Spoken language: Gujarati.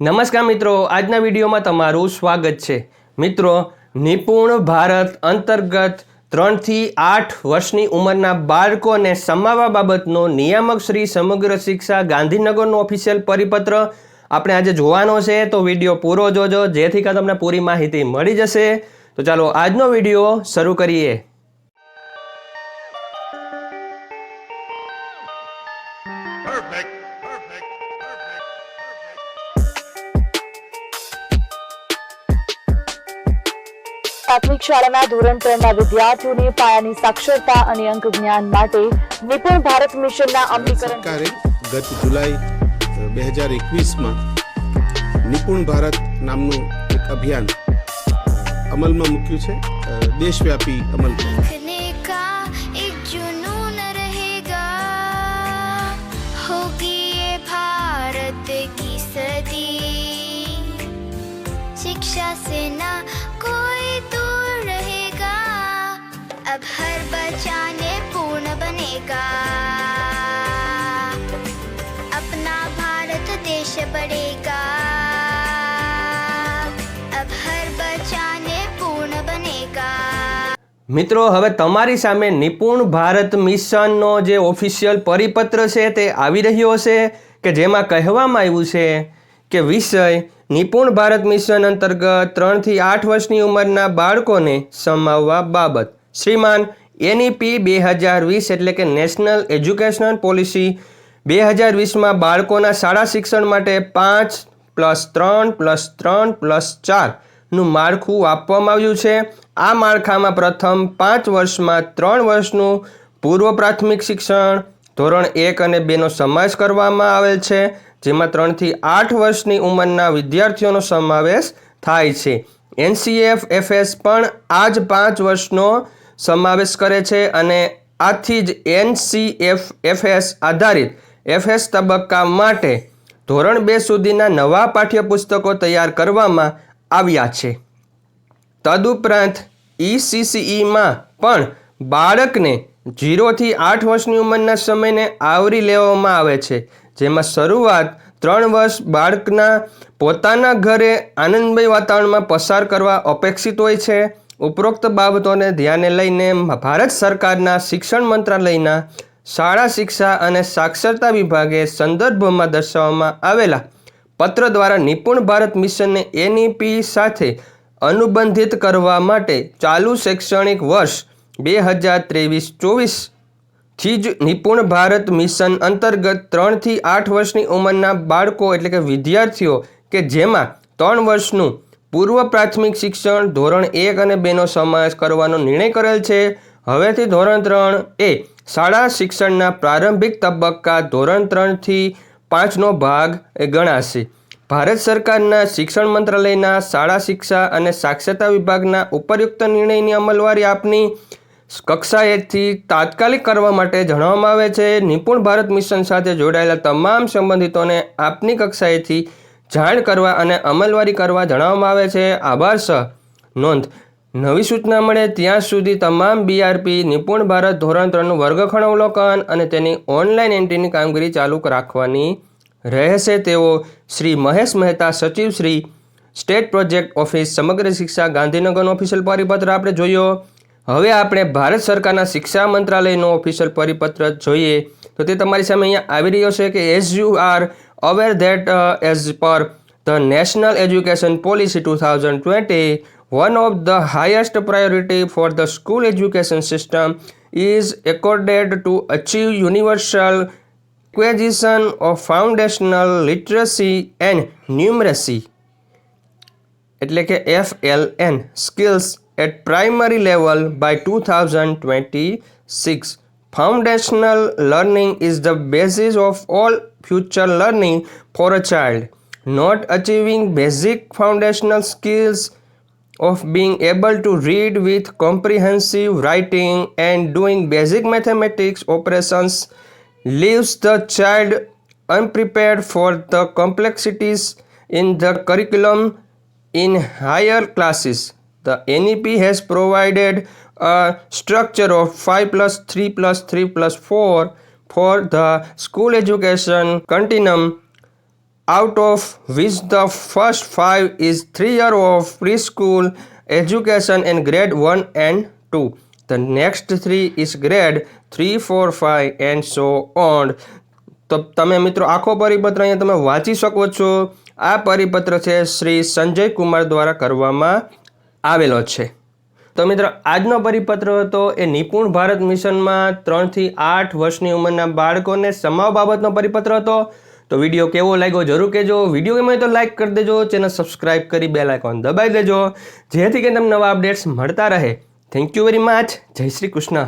નમસ્કાર મિત્રો, આજના વિડીયોમાં તમારું સ્વાગત છે. મિત્રો, નિપુણ ભારત અંતર્ગત ત્રણથી આઠ વર્ષની ઉંમરના બાળકોને સમાવવા બાબતનો નિયામક શ્રી સમગ્ર શિક્ષા ગાંધીનગરનો ઓફિશિયલ પરિપત્ર આપણે આજે જોવાનો છે, તો વીડિયો પૂરો જોજો, જેથી કરીને તમને પૂરી માહિતી મળી જશે. તો ચાલો, આજનો વીડિયો શરૂ કરીએ. પ્રાથમિક શાળાના ધોરણ ત્રણના વિદ્યાર્થીઓને પાયાની સાક્ષરતા અને અંક જ્ઞાન માટે નિપુણ ભારત મિશનના અમલીકરણ સરકારે ગત જુલાઈ બે હજાર એકવીસમાં નિપુણ ભારત નામનું એક અભિયાન અમલમાં મૂક્યું છે દેશવ્યાપી અમલ છે भारत देश बढ़ेगा अब हर बचाने पूर्ण बनेगा મિત્રો હવે તમારી સામે નિપુણ ભારત મિશનનો જે ઓફિશિયલ પરિપત્ર છે તે આવી રહ્યો છે કે જેમાં કહેવામાં આવ્યું છે કે વિષય નિપુણ ભારત મિશન અંતર્ગત ત્રણથી આઠ વર્ષની ઉંમરના બાળકોને સમાવવા બાબત શ્રીમાન એનઈપી બે હજાર વીસ એટલે કે નેશનલ એજ્યુકેશનલ પોલિસી બે હજાર વીસમાં બાળકોના શાળા શિક્ષણ માટે પાંચ પ્લસ ત્રણ પ્લસ ત્રણ પ્લસ ચારનું માળખું આપવામાં આવ્યું છે. આ માળખામાં પ્રથમ પાંચ વર્ષમાં ત્રણ વર્ષનું પૂર્વ પ્રાથમિક શિક્ષણ, ધોરણ એક અને બેનો સમાવેશ કરવામાં આવેલ છે, જેમાં ત્રણથી આઠ વર્ષની ઉંમરના વિદ્યાર્થીઓનો સમાવેશ થાય છે. એનસીએફ, એફએસ પણ આ જ પાંચ વર્ષનો સમાવેશ કરે છે અને આથી જ એનસીએફ, એફએસ આધારિત એફએસ તબક્કા માટે ધોરણ બે સુધીના નવા પાઠ્યપુસ્તકો તૈયાર કરવામાં આવ્યા છે. તદુપરાંત ઈસીસીઈમાં પણ બાળકને જીરોથી આઠ વર્ષની ઉંમરના સમયને આવરી લેવામાં આવે છે. જેમાં શરૂઆત ત્રણ વર્ષ બાળકના પોતાના ઘરે આનંદમય વાતાવરણમાં પસાર કરવા અપેક્ષિત હોય છે. ઉપરોક્ત બાબતોને ધ્યાને લઈને ભારત સરકારના શિક્ષણ મંત્રાલયના શાળા શિક્ષા અને સાક્ષરતા વિભાગે સંદર્ભમાં દર્શાવવામાં આવેલા પત્ર દ્વારા નિપુણ ભારત મિશનને એનઈપી સાથે અનુબંધિત કરવા માટે ચાલુ શૈક્ષણિક વર્ષ બે હજાર ત્રેવીસ ચોવીસથી જ નિપુણ ભારત મિશન અંતર્ગત ત્રણથી આઠ વર્ષની ઉંમરના બાળકો એટલે કે વિદ્યાર્થીઓ કે જેમાં ત્રણ વર્ષનું પૂર્વ પ્રાથમિક શિક્ષણ ધોરણ એક અને બેનો સમાવેશ કરવાનો નિર્ણય કરેલ છે. હવેથી ધોરણ ત્રણ એ શાળા શિક્ષણના પ્રારંભિક તબક્કા ધોરણ ત્રણથી પાંચનો ભાગ ગણાશે. ભારત સરકારના શિક્ષણ મંત્રાલયના શાળા શિક્ષા અને સાક્ષરતા વિભાગના ઉપરયુક્ત નિર્ણયની અમલવારી આપની કક્ષાએથી તાત્કાલિક કરવા માટે જણાવવામાં આવે છે. નિપુણ ભારત મિશન સાથે જોડાયેલા તમામ સંબંધિતોને આપની કક્ષાએથી જાણ કરવા અને અમલવારી કરવા જણાવવામાં આવે છે. આભાર સહ નોંધ નવી સૂચના મળે ત્યાં સુધી તમામ બીઆરપી નિપુણ ભારત ધોરણ ત્રણનું વર્ગખંડ અવલોકન અને તેની ઓનલાઈન એન્ટ્રીની કામગીરી ચાલુ રાખવાની રહેશે તેવો શ્રી મહેશ મહેતા સચિવ શ્રી સ્ટેટ પ્રોજેક્ટ ઓફિસ સમગ્ર શિક્ષા ગાંધીનગરનો ઓફિશિયલ પરિપત્ર આપણે જોયો. હવે આપણે ભારત સરકારના શિક્ષા મંત્રાલયનો ઓફિશિયલ પરિપત્ર જોઈએ. તો તે તમારી સામે અહીંયા આવી રહ્યો છે કે as you are aware that as per the national education policy two thousand twenty one of the highest priority for the school education system is accorded to achieve universal acquisition of foundational literacy and numeracy એટલે કે F L N skills at primary level by two thousand twenty six foundational learning is the basis of all future learning for a child not achieving basic foundational skills of being able to read with comprehensive writing and doing basic mathematics operations leaves the child unprepared for the complexities in the curriculum in higher classes. The NEP has provided a structure of 5 plus 3 plus 3 plus 4 for the school education continuum out of which the first five is three year of preschool education in grade 1 and 2 the next three is grade 3 4 5 and so on. તો તમે મિત્રો આખો પરિપત્ર અહીંયા તમે વાંચી શકો છો. આ પરિપત્ર છે શ્રી સંજય કુમાર દ્વારા કરવામાં આવેલો છે. તો મિત્રો આજનો પરિપત્ર હતો એ નિપુણ ભારત મિશનમાં ત્રણથી આઠ વર્ષની ઉંમરના બાળકોને સમાવ બાબતનો પરિપત્ર હતો. તો વીડિયો કેવો લાગ્યો જરૂર કહેજો. વીડિયો ગમે તો લાઇક કરી દેજો. ચેનલ સબસ્ક્રાઇબ કરી બેલ આઇકોન દબાવી દેજો. જેથી કે તમને નવા અપડેટ્સ મળતા રહે. થેન્ક યુ વેરી મચ જય શ્રી કૃષ્ણ.